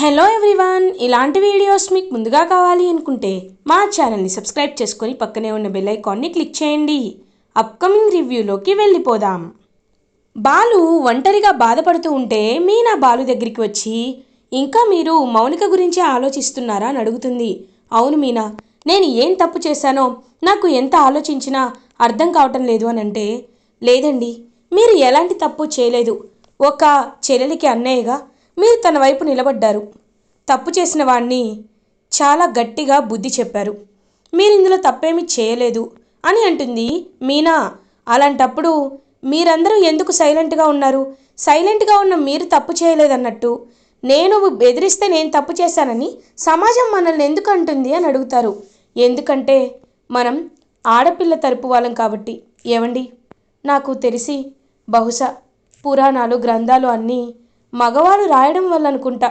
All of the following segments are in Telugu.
హలో ఎవ్రీవన్ ఇలాంటి వీడియోస్ మీకు ముందుగా కావాలి అనుకుంటే మా ఛానల్ని సబ్స్క్రైబ్ చేసుకొని పక్కనే ఉన్న బెల్ ఐకాన్ని క్లిక్ చేయండి. అప్కమింగ్ రివ్యూలోకి వెళ్ళిపోదాం. బాలు ఒంటరిగా బాధపడుతూ ఉంటే మీనా బాలు దగ్గరికి వచ్చి ఇంకా మీరు మౌనిక గురించి ఆలోచిస్తున్నారా? అని అడుగుతుంది. అవును మీనా నేను ఏం తప్పు చేశానో నాకు ఎంత ఆలోచించినా అర్థం కావటం లేదు అని అంటే లేదండి మీరు ఎలాంటి తప్పు చేయలేదు. ఒక చెల్లెలికి అన్నయ్యగా మీరు తన వైపు నిలబడ్డారు. తప్పు చేసిన వాణ్ణి చాలా గట్టిగా బుద్ధి చెప్పారు. మీరు ఇందులో తప్పేమీ చేయలేదు అని అంటుంది మీనా. అలాంటప్పుడు మీరందరూ ఎందుకు సైలెంట్గా ఉన్నారు? సైలెంట్గా ఉన్న మీరు తప్పు చేయలేదన్నట్టు. నేను బెదిరిస్తే నేను తప్పు చేశానని సమాజం మనల్ని ఎందుకు అంటుంది అని అడుగుతారు. ఎందుకంటే మనం ఆడపిల్ల తరపు వాళ్ళం కాబట్టి. ఏమండి నాకు తెలిసి బహుశా పురాణాలు గ్రంథాలు అన్నీ మగవాడు రాయడం వల్ల అనుకుంటా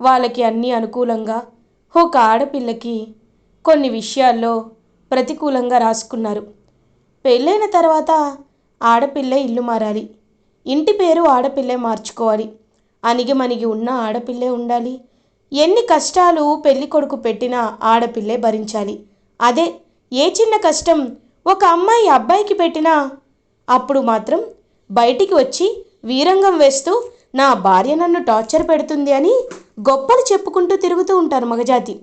వాళ్ళకి అన్నీ అనుకూలంగా ఒక ఆడపిల్లకి కొన్ని విషయాల్లో ప్రతికూలంగా రాసుకున్నారు. పెళ్ళైన తర్వాత ఆడపిల్లే ఇల్లు మారాలి. ఇంటి పేరు ఆడపిల్లే మార్చుకోవాలి. అణిగిమణిగి ఉన్న ఆడపిల్లే ఉండాలి. ఎన్ని కష్టాలు పెళ్ళి కొడుకు పెట్టినా ఆడపిల్లే భరించాలి. అదే ఏ చిన్న కష్టం ఒక అమ్మాయి అబ్బాయికి పెట్టినా అప్పుడు మాత్రం బయటికి వచ్చి వీరంగం వేస్తూ నా భార్య నన్ను టార్చర్ పెడుతుంది అని గొప్పలు చెప్పుకుంటూ తిరుగుతూ ఉంటారు మగజాతి.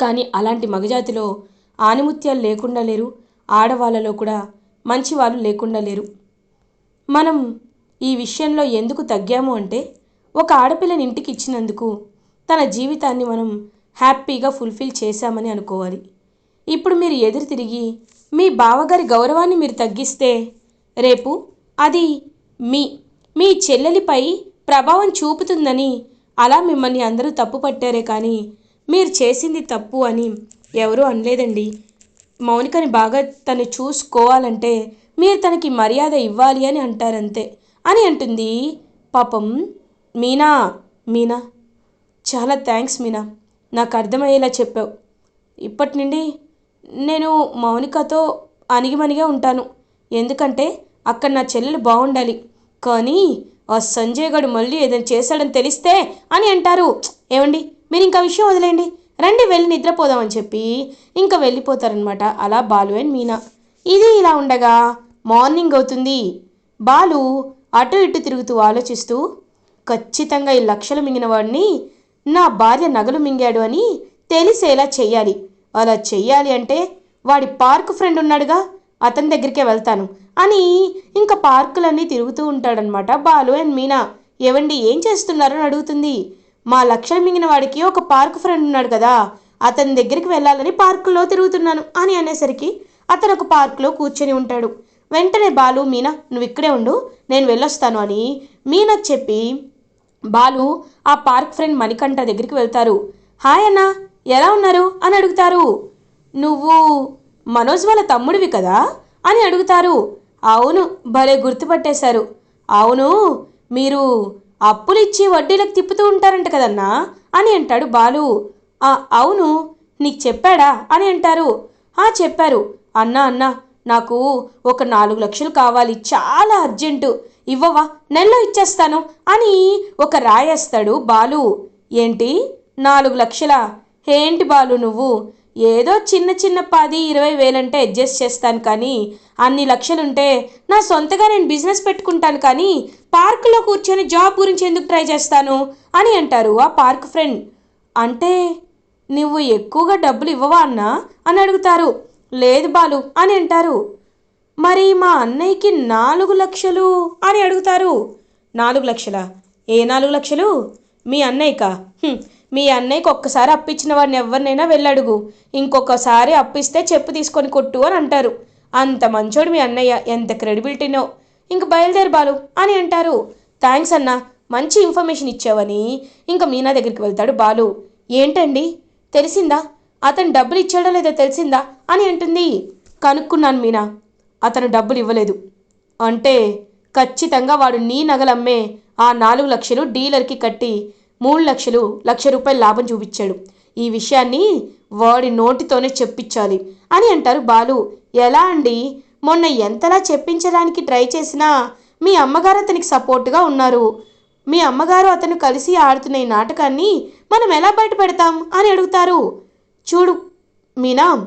కానీ అలాంటి మగజాతిలో ఆనిముత్యాలు లేకుండా లేరు ఆడవాళ్ళలో కూడా మంచి వాళ్ళు లేకుండా లేరు. మనం ఈ విషయంలో ఎందుకు తగ్గాము అంటే ఒక ఆడపిల్లని ఇంటికి ఇచ్చినందుకు తన జీవితాన్ని మనం హ్యాపీగా ఫుల్ఫిల్ చేశామని అనుకోవాలి. ఇప్పుడు మీరు ఎదురు తిరిగి మీ బావగారి గౌరవాన్ని మీరు తగ్గిస్తే రేపు అది మీ మీ చెల్లెలిపై ప్రభావం చూపుతుందని అలా మిమ్మల్ని అందరూ తప్పు పట్టారే కానీ మీరు చేసింది తప్పు అని ఎవరూ అనలేదండి. మౌనికని బాగా తను చూసుకోవాలంటే మీరు తనకి మర్యాద ఇవ్వాలి అని అంటారంతే. అని అంటుంది. పాపం మీనా మీనా చాలా థ్యాంక్స్ మీనా నాకు అర్థమయ్యేలా చెప్పావు. ఇప్పటి నుండి నేను మౌనికతో అణిగిమణిగా ఉంటాను. ఎందుకంటే అక్కడ నా చెల్లెలు బాగుండాలి. కానీ ఆ సంజయ్ గడు మళ్ళీ ఏదైనా చేశాడని తెలిస్తే అని అంటారు. ఏమండి? మీరు ఇంకా విషయం వదిలేయండి. రండి వెళ్ళి నిద్రపోదామని చెప్పి ఇంకా వెళ్ళిపోతారనమాట అలా బాలు అండ్ మీనా. ఇది ఇలా ఉండగా మార్నింగ్ అవుతుంది. బాలు అటు ఇటు తిరుగుతూ ఆలోచిస్తూ ఖచ్చితంగా ఈ లక్షలు మింగిన వాడిని నా భార్య నగలు మింగాడు అని తెలిసేలా చెయ్యాలి. అలా చెయ్యాలి అంటే వాడి పార్క్ ఫ్రెండ్ ఉన్నాడుగా అతని దగ్గరికే వెళ్తాను. అని ఇంకా పార్కులన్నీ తిరుగుతూ ఉంటాడనమాట బాలు అండ్ మీనా. ఏవండి ఏం చేస్తున్నారు? అని అడుగుతుంది. మా లక్ష్యం మింగిన వాడికి ఒక పార్క్ ఫ్రెండ్ ఉన్నాడు కదా అతని దగ్గరికి వెళ్ళాలని పార్కులో తిరుగుతున్నాను అని అనేసరికి అతను ఒక పార్కులో కూర్చొని ఉంటాడు. వెంటనే బాలు మీనా నువ్వు ఇక్కడే ఉండు నేను వెళ్ళొస్తాను అని మీనా చెప్పి బాలు ఆ పార్క్ ఫ్రెండ్ మణికంఠ దగ్గరికి వెళ్తారు. హాయ్ అన్న ఎలా ఉన్నారు? అని అడుగుతారు. నువ్వు మనోజ్ వాళ్ళ తమ్ముడివి కదా? అని అడుగుతారు. అవును భలే గుర్తుపట్టేశారు. అవును మీరు అప్పులు ఇచ్చి వడ్డీలకు తిప్పుతూ ఉంటారంట కదన్నా? అని అంటాడు బాలు. "ఆ, అవును నీకు చెప్పాడా? అని అంటారు. "ఆ, చెప్పారు. అన్నా అన్నా నాకు ఒక నాలుగు లక్షలు కావాలి చాలా అర్జెంటు. ఇవ్వవా? నెలలో ఇచ్చేస్తాను అని ఒక రాయేస్తాడు బాలు. ఏంటి? నాలుగు లక్షల? ఏంటి బాలు నువ్వు? ఏదో చిన్న చిన్న పది ఇరవై వేలంటే అడ్జస్ట్ చేస్తాను కానీ అన్ని లక్షలుంటే నా సొంతగా నేను బిజినెస్ పెట్టుకుంటాను కానీ పార్కులో కూర్చొని జాబ్ గురించి ఎందుకు ట్రై చేస్తాను అని అంటారు ఆ పార్క్ ఫ్రెండ్. అంటే నువ్వు ఎక్కువగా డబ్బులు ఇవ్వవా అన్నా? అని అడుగుతారు. లేదు బాలు అని అంటారు. మరి మా అన్నయ్యకి నాలుగు లక్షలు అని అడుగుతారు. నాలుగు లక్షలా? ఏ నాలుగు లక్షలు? మీ అన్నయ్యకా? మీ అన్నయ్యకి ఒక్కసారి అప్పిచ్చిన వాడిని ఎవరినైనా వెళ్ళడుగు. ఇంకొకసారి అప్పిస్తే చెప్పు తీసుకొని కొట్టు అని అంటారు. అంత మంచోడు మీ అన్నయ్య ఎంత క్రెడిబిలిటీనో. ఇంక బయలుదేరు బాలు అని అంటారు. థ్యాంక్స్ అన్న మంచి ఇన్ఫర్మేషన్ ఇచ్చావని ఇంకా మీనా దగ్గరికి వెళ్తాడు బాలు. ఏంటండి? తెలిసిందా? అతను డబ్బులు ఇచ్చాడో లేదో తెలిసిందా? అని అంటుంది. కనుక్కున్నాను మీనా. అతను డబ్బులు ఇవ్వలేదు. అంటే ఖచ్చితంగా వాడు నీ నగలమ్మే. ఆ నాలుగు లక్షలు డీలర్కి కట్టి మూడు లక్షలు లక్ష రూపాయల లాభం చూపించాడు. ఈ విషయాన్ని వాడి నోటితోనే చెప్పించాలి అని అంటారు బాలు. ఎలా అండి? మొన్న ఎంతలా చెప్పించడానికి ట్రై చేసినా మీ అమ్మగారు అతనికి సపోర్ట్గా ఉన్నారు. మీ అమ్మగారు అతను కలిసి ఆడుతున్న ఈ నాటకాన్ని మనం ఎలా బయట పెడతాం అని అడుగుతారు. చూడు మీనా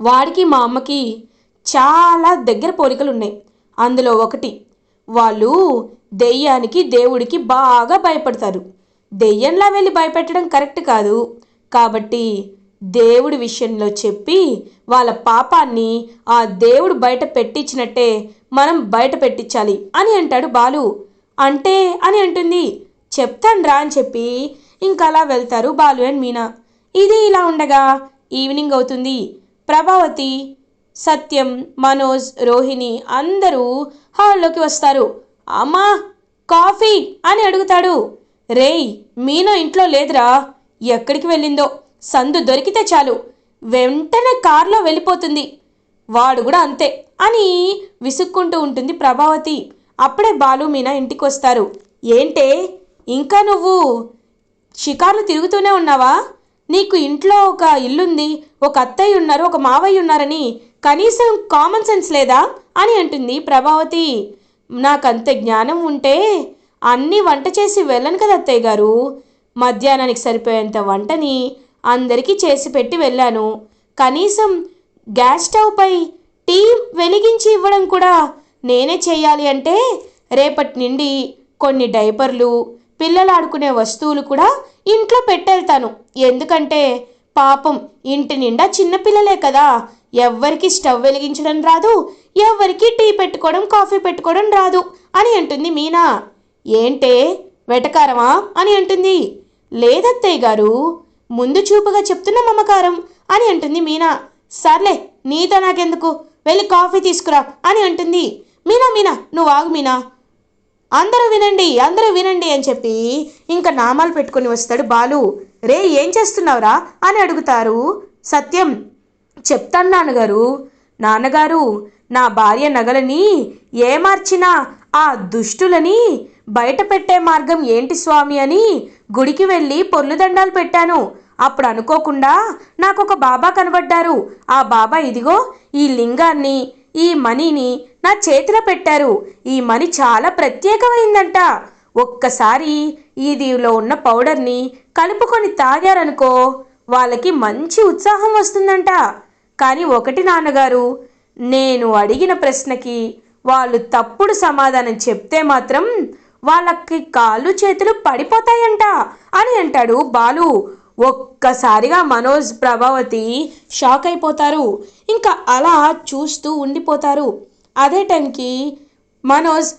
వాడికి మా అమ్మకి చాలా దగ్గర పోలికలు ఉన్నాయి. అందులో ఒకటి వాళ్ళు దెయ్యానికి దేవుడికి బాగా భయపడతారు. దెయ్యంలా వెళ్ళి భయపెట్టడం కరెక్ట్ కాదు. కాబట్టి దేవుడి విషయంలో చెప్పి వాళ్ళ పాపాన్ని ఆ దేవుడు బయట పెట్టించినట్టే మనం బయట పెట్టించాలి అని అంటాడు బాలు. అంటే అని అంటుంది. చెప్తానురా అని చెప్పి ఇంకా అలా వెళ్తారు బాలు అండ్ మీనా. ఇది ఇలా ఉండగా ఈవినింగ్ అవుతుంది. ప్రభావతి సత్యం మనోజ్ రోహిణి అందరూ హాల్లోకి వస్తారు. అమ్మా కాఫీ అని అడుగుతాడు. రేయ్ మీనో ఇంట్లో లేదురా. ఎక్కడికి వెళ్ళిందో? సందు దొరికితే చాలు. వెంటనే కారులో వెళ్ళిపోతుంది. వాడు కూడా అంతే అని విసుక్కుంటూ ఉంటుంది ప్రభావతి. అప్పుడే బాలు మీనా ఇంటికి వస్తారు. ఏంటే? ఇంకా నువ్వు షికార్లు తిరుగుతూనే ఉన్నావా? నీకు ఇంట్లో ఒక ఇల్లుంది ఒక అత్తయ్య ఉన్నారు ఒక మావయ్య ఉన్నారని కనీసం కామన్ సెన్స్ లేదా? అని అంటుంది ప్రభావతి. నాకంత జ్ఞానం ఉంటే అన్నీ వంట చేసి వెళ్ళను కదా అత్తయ్య గారు. మధ్యాహ్నానికి సరిపోయేంత వంటని అందరికీ చేసి పెట్టి వెళ్ళాను. కనీసం గ్యాస్ స్టవ్పై టీ వెలిగించి ఇవ్వడం కూడా నేనే చేయాలి అంటే రేపటి నుండి కొన్ని డైపర్లు పిల్లలు ఆడుకునే వస్తువులు కూడా ఇంట్లో పెట్టెళ్తాను. ఎందుకంటే పాపం ఇంటి నిండా చిన్నపిల్లలే కదా. ఎవ్వరికి స్టవ్ వెలిగించడం రాదు ఎవ్వరికి టీ పెట్టుకోవడం కాఫీ పెట్టుకోవడం రాదు అని అంటుంది మీనా. ఏంటే వెటకారమా అని అంటుంది. లేదత్తయ్య గారు ముందు చూపుగా చెప్తున్న మమకారం అని అంటుంది మీనా. సర్లే నీతో నాకెందుకు? వెళ్ళి కాఫీ తీసుకురా అని అంటుంది. మీనా మీనా నువ్వు ఆగు మీనా. అందరూ వినండి అందరూ వినండి అని చెప్పి ఇంకా నామాలు పెట్టుకొని వస్తాడు బాలు. రే ఏం చేస్తున్నావురా అని అడుగుతారు. సత్యం చెప్తాను నాన్నగారు. నాన్నగారు నా భార్య నగలని ఏమార్చినా ఆ దుష్టులని బయట పెట్టే మార్గం ఏంటి స్వామి అని గుడికి వెళ్ళి పొల్లుదండాలు పెట్టాను. అప్పుడు అనుకోకుండా నాకు ఒక బాబా కనబడ్డారు. ఆ బాబా ఇదిగో ఈ లింగాన్ని ఈ మనీని నా చేతిలో పెట్టారు. ఈ మణి చాలా ప్రత్యేకమైందంట. ఒక్కసారి దీవిలో ఉన్న పౌడర్ని కలుపుకొని తాగారనుకో వాళ్ళకి మంచి ఉత్సాహం వస్తుందంట. కానీ ఒకటి నాన్నగారు నేను అడిగిన ప్రశ్నకి వాళ్ళు తప్పుడు సమాధానం చెప్తే మాత్రం వాళ్ళకి కాళ్ళు చేతులు పడిపోతాయంట అని అంటాడు బాలు. ఒక్కసారిగా మనోజ్ ప్రభావతి షాక్ అయిపోతారు. ఇంకా అలా చూస్తూ ఉండిపోతారు. అదే టైంకి మనోజ్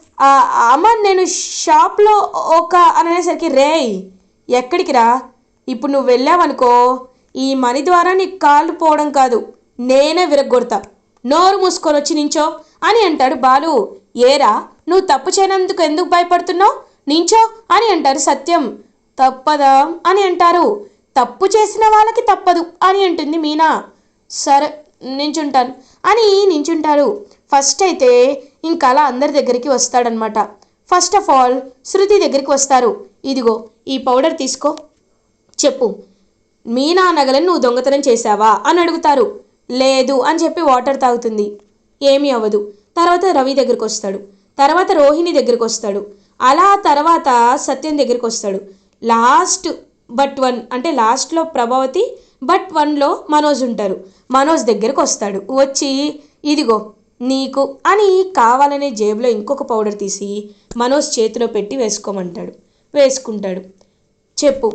అమ్మ నేను షాప్లో ఒక అని అనేసరికి రేయ్ ఎక్కడికి రా? ఇప్పుడు నువ్వు వెళ్ళావనుకో ఈ మనీ ద్వారా నీకు కాళ్ళు పోవడం కాదు నేనే విరగొడతా నోరు మూసుకొని వచ్చి నించో అని అంటాడు బాలు. ఏరా నువ్వు తప్పు చేయనందుకు ఎందుకు భయపడుతున్నావు? నించో అని అంటారు సత్యం. తప్పదా అని అంటారు. తప్పు చేసిన వాళ్ళకి తప్పదు అని అంటుంది మీనా. సరే నించుంటాను అని నించుంటారు. ఫస్ట్ అయితే ఇంకా అలా అందరి దగ్గరికి వస్తాడనమాట. ఫస్ట్ ఆఫ్ ఆల్ శృతి దగ్గరికి వస్తారు. ఇదిగో ఈ పౌడర్ తీసుకో. చెప్పు. మీనా నగలని నువ్వు దొంగతనం చేశావా? అని అడుగుతారు. లేదు అని చెప్పి వాటర్ తాగుతుంది. ఏమీ అవ్వదు. తర్వాత రవి దగ్గరికి వస్తాడు. తర్వాత రోహిణి దగ్గరికి వస్తాడు. అలా తర్వాత సత్యం దగ్గరికి వస్తాడు. లాస్ట్ బట్ వన్ అంటే లాస్ట్లో ప్రభావతి బట్ వన్లో మనోజ్ ఉంటారు. మనోజ్ దగ్గరకు వస్తాడు. వచ్చి ఇదిగో నీకు అని కావాలనే జేబులో ఇంకొక పౌడర్ తీసి మనోజ్ చేతిలో పెట్టి వేసుకోమంటాడు. వేసుకుంటాడు. చెప్పు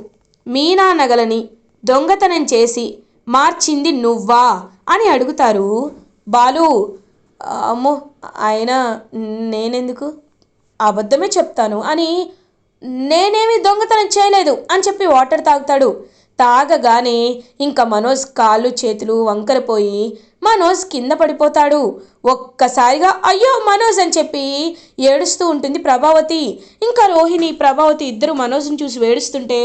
మీనా నగలని దొంగతనం చేసి మార్చింది నువ్వా అని అడుగుతారు బాలు. అమ్మో ఆయన నేనెందుకు? అబద్ధమే చెప్తాను అని నేనేమి దొంగతనం చేయలేదు అని చెప్పి వాటర్ తాగుతాడు. తాగగానే ఇంకా మనోజ్ కాళ్ళు చేతులు వంకరపోయి మనోజ్ కింద పడిపోతాడు. ఒక్కసారిగా అయ్యో మనోజ్ అని చెప్పి ఏడుస్తూ ఉంటుంది ప్రభావతి. ఇంకా రోహిణి ప్రభావతి ఇద్దరు మనోజ్ని చూసి వేడుస్తుంటే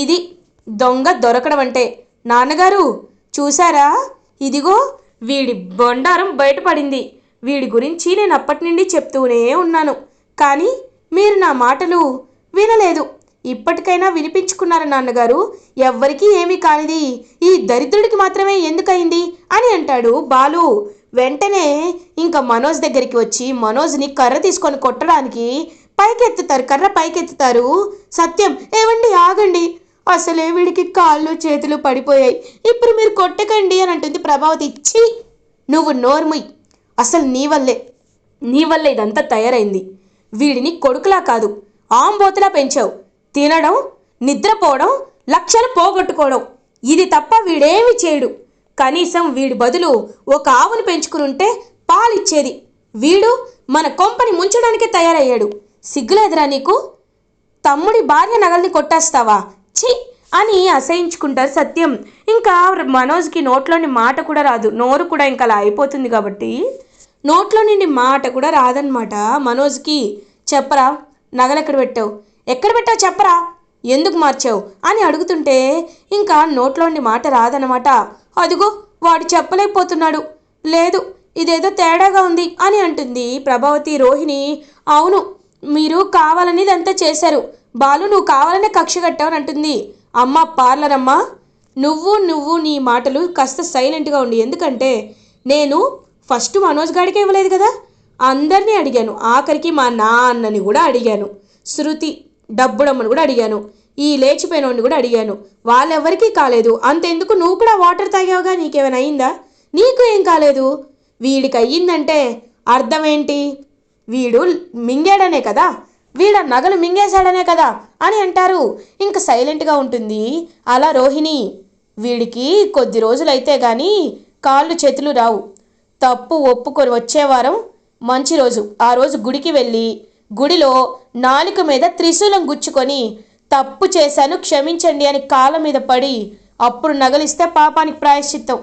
ఇది దొంగ దొరకడం అంటే. నాన్నగారు చూసారా ఇదిగో వీడి బొండారం బయటపడింది. వీడి గురించి నేను అప్పటి నుండి చెప్తూనే ఉన్నాను. కానీ మీరు నా మాటలు వినలేదు. ఇప్పటికైనా వినిపించుకున్నారు నాన్నగారు. ఎవ్వరికీ ఏమీ కానిది. ఈ దరిద్రుడికి మాత్రమే ఎందుకయింది అని అంటాడు బాలు. వెంటనే ఇంకా మనోజ్ దగ్గరికి వచ్చి మనోజ్ని కర్ర తీసుకొని కొట్టడానికి పైకెత్తుతారు. కర్ర పైకెత్తుతారు. సత్యం ఏవండి ఆగండి. అసలే వీడికి కాళ్ళు చేతులు పడిపోయాయి. ఇప్పుడు మీరు కొట్టకండి అని అంటుంది ప్రభావతి. ఇచ్చి నువ్వు నోర్ముయ్. అసలు నీ వల్లే. నీ వల్ల ఇదంతా తయారైంది. వీడిని కొడుకులా కాదు ఆంబోతులా పెంచావు. తినడం నిద్రపోవడం లక్షలు పోగొట్టుకోవడం. ఇది తప్ప వీడేమి చేయడు. కనీసం వీడి బదులు ఒక ఆవును పెంచుకుని ఉంటే పాలిచ్చేది. వీడు మన కొంపని ముంచడానికే తయారయ్యాడు. సిగ్గులేదురా నీకు? తమ్ముడి భార్య నగల్ని కొట్టేస్తావా? ఛీ! అని అసహించుకుంటారు సత్యం. ఇంకా మనోజ్కి నోట్లోని మాట కూడా రాదు. నోరు కూడా ఇంకా అలా అయిపోతుంది కాబట్టి. నోట్లో నుండి మాట కూడా రాదనమాట మనోజ్కి. చెప్పరా? నగలు ఎక్కడ పెట్టావు? ఎక్కడ పెట్టావు చెప్పరా? ఎందుకు మార్చావు? అని అడుగుతుంటే ఇంకా నోట్లోని మాట రాదనమాట అదిగో వాడు చెప్పలేకపోతున్నాడు. లేదు ఇదేదో తేడాగా ఉంది అని అంటుంది ప్రభావతి రోహిణి. అవును మీరు కావాలని ఇదంతా చేశారు. బాలు నువ్వు కావాలనే కక్ష కట్టావని అంటుంది. అమ్మ పార్లర్ నువ్వు నువ్వు నీ మాటలు కాస్త సైలెంట్గా ఉండి. ఎందుకంటే నేను ఫస్ట్ మనోజ్ గాడికే ఇవ్వలేదు కదా? అందరినీ అడిగాను. ఆఖరికి మా నాన్నని కూడా అడిగాను. శృతి డబ్బుడమ్మని కూడా అడిగాను. ఈ లేచిపోయినోడిని కూడా అడిగాను. వాళ్ళెవరికీ కాలేదు. అంతెందుకు నువ్వు కూడా వాటర్ తాగావుగా? నీకేమైనా అయిందా? నీకు ఏం కాలేదు? వీడికి అయ్యిందంటే అర్థం ఏంటి వీడు మింగాడనే కదా? వీడ నగలు మింగేశాడనే కదా అని అంటారు. ఇంక సైలెంట్గా ఉంటుంది. అలా రోహిణి వీడికి కొద్ది రోజులైతే గాని కాళ్ళు చేతులు రావు. తప్పు ఒప్పుకొని వచ్చే వారం మంచి రోజు. ఆ రోజు గుడికి వెళ్ళి గుడిలో నాలుక మీద త్రిశూలం గుచ్చుకొని తప్పు చేశాను క్షమించండి అని కాళ్ళ మీద పడి అప్పుడు నగలిస్తే పాపానికి ప్రాయశ్చిత్తం.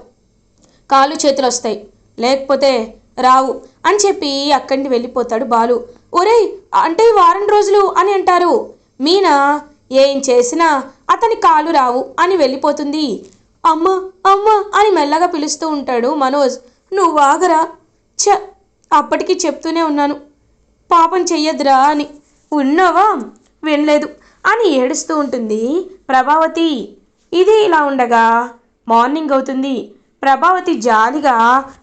కాళ్ళు చేతులు వస్తాయి లేకపోతే రావు అని చెప్పి అక్కడి వెళ్ళిపోతాడు బాలు. ఒరేయ్ అంటే వారం రోజులు అని అంటారు. మీనా ఏం చేసినా అతని కాలు రావు అని వెళ్ళిపోతుంది. అమ్మ అమ్మ అని మెల్లగా పిలుస్తూ ఉంటాడు మనోజ్. నువ్వు ఆగరా? చ అప్పటికి చెప్తూనే ఉన్నాను. పాపం చెయ్యద్దురా అని. ఉన్నావా? వినలేదు. అని ఏడుస్తూ ఉంటుంది ప్రభావతి. ఇది ఇలా ఉండగా మార్నింగ్ అవుతుంది. ప్రభావతి జాలిగా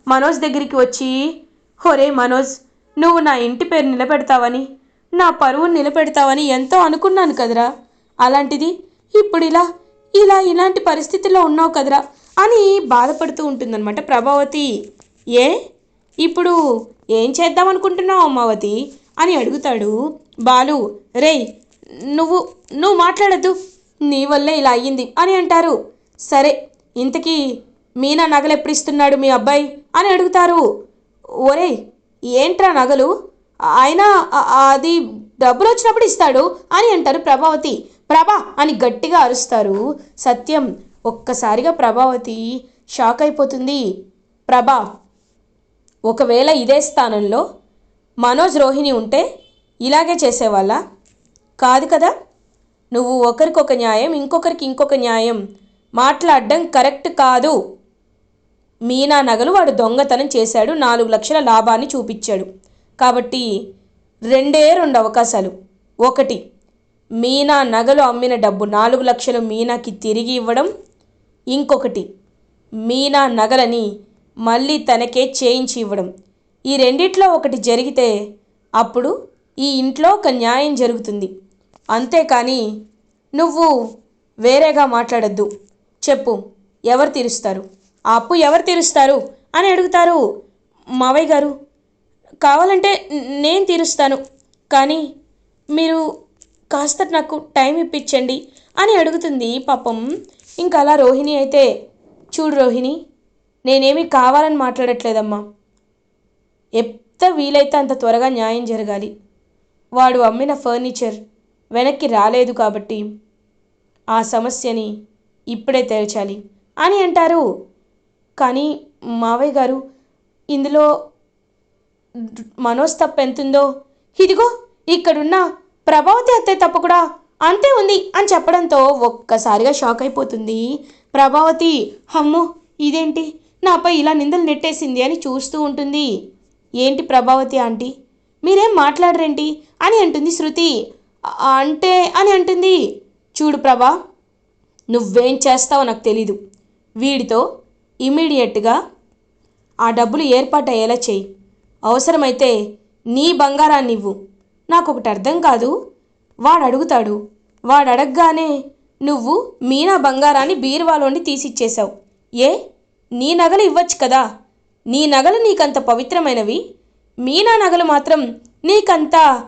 మనోజ్ దగ్గరికి వచ్చి హొరే మనోజ్ నువ్వు నా ఇంటి పేరు నిలబెడతావని నా పరువును నిలబెడతావని ఎంతో అనుకున్నాను కదరా. అలాంటిది ఇప్పుడు ఇలా ఇలా ఇలాంటి పరిస్థితుల్లో ఉన్నావు కదరా అని బాధపడుతూ ఉంటుందన్నమాట ప్రభావతి. ఏ? ఇప్పుడు ఏం చేద్దాం అనుకుంటున్నావు అమ్మావతి? అని అడుగుతాడు బాలు. రేయ్ నువ్వు నువ్వు మాట్లాడద్దు. నీ వల్లే ఇలా అయ్యింది అని అంటారు. సరే ఇంతకీ మీనా నగలు ఎప్పుడు ఇస్తున్నాడు మీ అబ్బాయి? అని అడుగుతారు. ఒరేయ్ ఏంట్రా నగలు? ఆయన అది డబ్బులు వచ్చినప్పుడు ఇస్తాడు అని అంటారు ప్రభావతి. ప్రభా అని గట్టిగా అరుస్తారు. సత్యం ఒక్కసారిగా ప్రభావతి షాక్ అయిపోతుంది. ప్రభా ఒకవేళ ఇదే స్థానంలో మనోజ్ రోహిణి ఉంటే ఇలాగే చేసేవాళ్ళ? కాదు కదా. నువ్వు ఒకరికొక న్యాయం ఇంకొకరికి ఇంకొక న్యాయం మాట్లాడడం కరెక్ట్ కాదు. మీనా నగలు వాడు దొంగతనం చేశాడు నాలుగు లక్షల లాభాన్ని చూపించాడు. కాబట్టి రెండే రెండు అవకాశాలు. ఒకటి మీనా నగలు అమ్మిన డబ్బు నాలుగు లక్షలు మీనాకి తిరిగి ఇవ్వడం. ఇంకొకటి మీనా నగలని మళ్ళీ తనకే చేయించి ఇవ్వడం. ఈ రెండిట్లో ఒకటి జరిగితే అప్పుడు ఈ ఇంట్లో ఒక న్యాయం జరుగుతుంది. అంతేకాని నువ్వు వేరేగా మాట్లాడద్దు. చెప్పు ఎవరు తీరుస్తారు? ఆ అప్పు ఎవరు తీరుస్తారు? అని అడుగుతారు మావయ్య గారు. కావాలంటే నేను తీరుస్తాను కానీ మీరు కాస్త నాకు టైం ఇప్పించండి అని అడుగుతుంది పాపం. ఇంకా అలా రోహిణి అయితే చూడు రోహిణి నేనేమీ కావాలని మాట్లాడట్లేదమ్మా. ఎంత వీలైతే అంత త్వరగా న్యాయం జరగాలి. వాడు అమ్మిన ఫర్నిచర్ వెనక్కి రాలేదు కాబట్టి ఆ సమస్యని ఇప్పుడే తేల్చాలి అని అంటారు కానీ మావయ్య గారు ఇందులో మనోజ్ తప్పు ఎంతుందో? ఇదిగో ఇక్కడున్న ప్రభావతి అత్తయ్య తప్పు కూడా అంతే ఉంది అని చెప్పడంతో ఒక్కసారిగా షాక్ అయిపోతుంది. ప్రభావతి అమ్మో ఇదేంటి? నాపై ఇలా నిందలు నెట్టేసింది అని చూస్తూ ఉంటుంది. ఏంటి ప్రభావతి ఆంటీ? మీరేం మాట్లాడరేంటి? అని అంటుంది శృతి. అంటే అని అంటుంది. చూడు ప్రభా నువ్వేం చేస్తావో నాకు తెలీదు. వీడితో ఇమీడియట్గా ఆ డబ్బులు ఏర్పాటు అయ్యేలా చెయ్యి అవసరమైతే నీ బంగారాన్ని ఇవ్వు. నాకు ఒకటి అర్థం కాదు. వాడు అడుగుతాడు వాడు అడగగానే నువ్వు మీనా బంగారాన్ని బీరువాలోని తీసిచ్చేశావు. ఏ? నీ నగలు ఇవ్వచ్చు కదా? నీ నగలు నీకంత పవిత్రమైనవి. మీనా నగలు మాత్రం నీకంత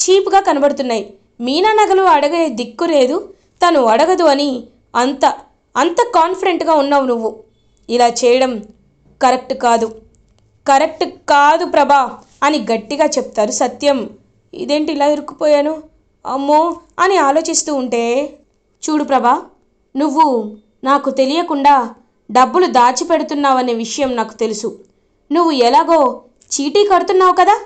చీప్గా కనబడుతున్నాయి. మీనా నగలు అడగే దిక్కు లేదు. తను అడగదు అని అంత అంత కాన్ఫిడెంట్గా ఉన్నావు నువ్వు. ఇలా చేయడం కరెక్ట్ కాదు. కరెక్ట్ కాదు ప్రభా అని గట్టిగా చెప్తారు సత్యం. ఇదేంటి ఇలా ఇరుక్కుపోయాను? అమ్మో అని ఆలోచిస్తూ ఉంటే చూడు ప్రభా నువ్వు నాకు తెలియకుండా డబ్బులు దాచిపెడుతున్నావనే విషయం నాకు తెలుసు. నువ్వు ఎలాగో చీటీ కడుతున్నావు కదా?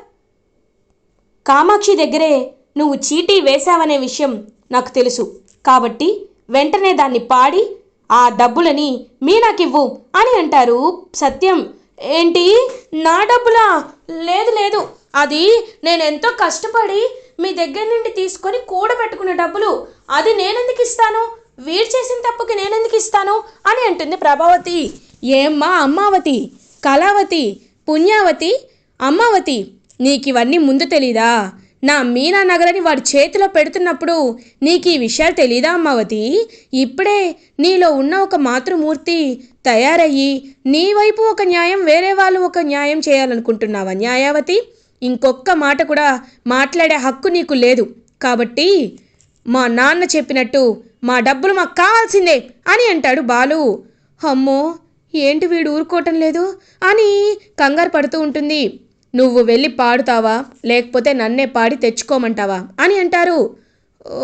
కామాక్షి దగ్గరే నువ్వు చీటీ వేశావనే విషయం నాకు తెలుసు. కాబట్టి వెంటనే దాన్ని పాడి ఆ డబ్బులని మీనాకివ్వు అని అంటారు. సత్యం. ఏంటి? నా డబ్బులా? లేదు లేదు. అది నేను ఎంతో కష్టపడి మీ దగ్గర నుండి తీసుకొని కూడబెట్టుకున్న డబ్బులు. అది నేనెందుకు ఇస్తాను? వీరు చేసిన తప్పుకి నేనెందుకు ఇస్తాను? అని అంటుంది ప్రభావతి. ఏమ్మా అమ్మావతి? కళావతి? పుణ్యావతి? అమ్మావతి? నీకు ఇవన్నీ ముందు తెలీదా? నా మీనా నగరని వాడి చేతిలో పెడుతున్నప్పుడు నీకు ఈ విషయాలు తెలీదా అమ్మావతి? ఇప్పుడే నీలో ఉన్న ఒక మాతృమూర్తి తయారయ్యి నీ వైపు ఒక న్యాయం వేరే వాళ్ళు ఒక న్యాయం చేయాలనుకుంటున్నావా న్యాయావతి? ఇంకొక్క మాట కూడా మాట్లాడే హక్కు నీకు లేదు. కాబట్టి మా నాన్న చెప్పినట్టు మా డబ్బులు మాకు కావాల్సిందే అని అంటాడు బాలు. అమ్మో ఏంటి వీడు ఊరుకోవటం లేదు అని కంగారు పడుతూ ఉంటుంది. నువ్వు వెళ్ళి పాడుతావా? లేకపోతే నన్నే పాడి తెచ్చుకోమంటావా? అని అంటారు.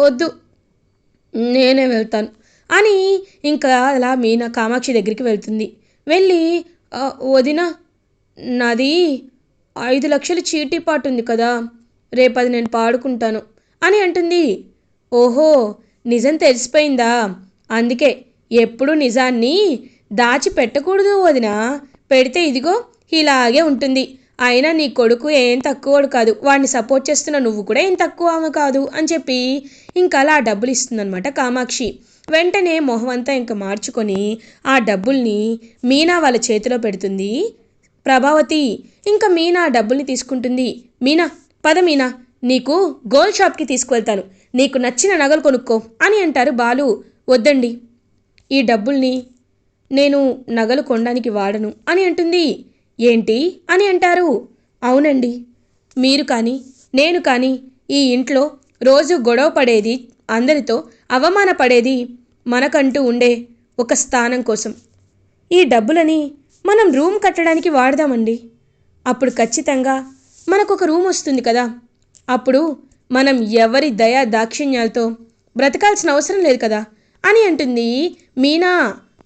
వద్దు నేనే వెళ్తాను. అని ఇంకా అలా మీనా కామాక్షి దగ్గరికి వెళ్తుంది. వెళ్ళి వదిన నాది ఐదు లక్షలు చీటీ పాటు ఉంది కదా రేపు అది నేను పాడుకుంటాను అని అంటుంది. ఓహో నిజం తెలిసిపోయిందా? అందుకే ఎప్పుడు నిజాన్ని దాచి పెట్టకూడదు వదిన. పెడితే ఇదిగో ఇలాగే ఉంటుంది. అయినా నీ కొడుకు ఏం తక్కువడు కాదు. వాడిని సపోర్ట్ చేస్తున్న నువ్వు కూడా ఏం తక్కువ ఆమె కాదు అని చెప్పి ఇంకా అలా ఆ డబ్బులు ఇస్తుందన్నమాట కామాక్షి. వెంటనే మొహం అంతా ఇంకా మార్చుకొని ఆ డబ్బుల్ని మీనా వాళ్ళ చేతిలో పెడుతుంది. ప్రభావతి ఇంకా మీనా ఆ డబ్బుల్ని తీసుకుంటుంది. మీనా పద మీనా నీకు గోల్డ్ షాప్కి తీసుకువెళ్తాను. నీకు నచ్చిన నగలు కొనుక్కో అని అంటారు బాలు. వద్దండి. ఈ డబ్బుల్ని నేను నగలు కొనడానికి వాడను అని అంటుంది. ఏంటి అని అంటారు. అవునండి. మీరు కానీ నేను కానీ ఈ ఇంట్లో రోజు గొడవ పడేది అందరితో అవమానపడేది మనకంటూ ఉండే ఒక స్థానం కోసం. ఈ డబ్బులని మనం రూమ్ కట్టడానికి వాడదామండి. అప్పుడు ఖచ్చితంగా మనకు ఒక రూమ్ వస్తుంది కదా. అప్పుడు మనం ఎవరి దయా దాక్షిణ్యాలతో బ్రతకాల్సిన అవసరం లేదు కదా అని అంటుంది మీనా.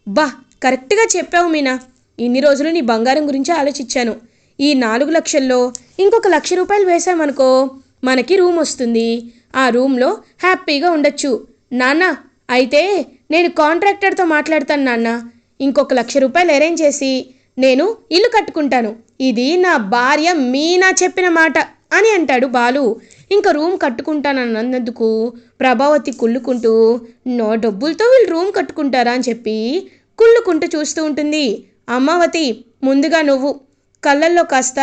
బా కరెక్ట్గా చెప్పావు మీనా. ఇన్ని రోజులు నీ బంగారం గురించి ఆలోచించాను. ఈ నాలుగు లక్షల్లో ఇంకొక లక్ష రూపాయలు వేసామనుకో మనకి రూమ్ వస్తుంది. ఆ రూమ్లో హ్యాపీగా ఉండొచ్చు. నాన్న అయితే నేను కాంట్రాక్టర్తో మాట్లాడతాను నాన్న. ఇంకొక లక్ష రూపాయలు అరేంజ్ చేసి నేను ఇల్లు కట్టుకుంటాను. ఇది నా భార్య మీనా చెప్పిన మాట అని అంటాడు బాలు. ఇంకా రూమ్ కట్టుకుంటానన్నందుకు ప్రభావతి కుళ్ళుకుంటూ నో డబ్బులతో వీళ్ళు రూమ్ కట్టుకుంటారా? అని చెప్పి కుళ్ళుకుంటూ చూస్తూ ఉంటుంది. అమ్మావతి ముందుగా నువ్వు. కళ్ళల్లో కాస్త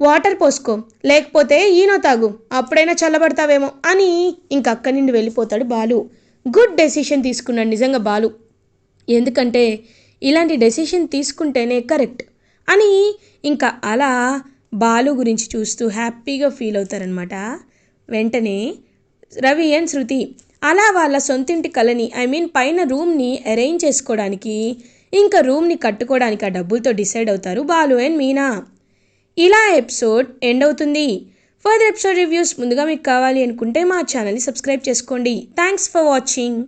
వాటర్ పోసుకో. లేకపోతే ఈనో తాగు. అప్పుడైనా చల్లబడతావేమో అని ఇంక అక్కడి నుండి వెళ్ళిపోతాడు బాలు. గుడ్ డెసిషన్ తీసుకున్నాడు నిజంగా బాలు. ఎందుకంటే ఇలాంటి డెసిషన్ తీసుకుంటేనే కరెక్ట్ అని ఇంకా అలా బాలు గురించి చూస్తూ హ్యాపీగా ఫీల్ అవుతారనమాట వెంటనే రవి అండ్ శృతి అలా వాళ్ళ సొంతింటి కళని ఐ మీన్ పైన రూమ్ని అరేంజ్ చేసుకోవడానికి ఇంకా రూమ్ని కట్టుకోవడానికి ఆ డబ్బులతో డిసైడ్ అవుతారు బాలు అండ్ మీనా. ఇలా ఎపిసోడ్ ఎండ్ అవుతుంది. ఫర్దర్ ఎపిసోడ్ రివ్యూస్ ముందుగా మీకు కావాలి అనుకుంటే మా ఛానల్ని సబ్స్క్రైబ్ చేసుకోండి. Thanks for watching.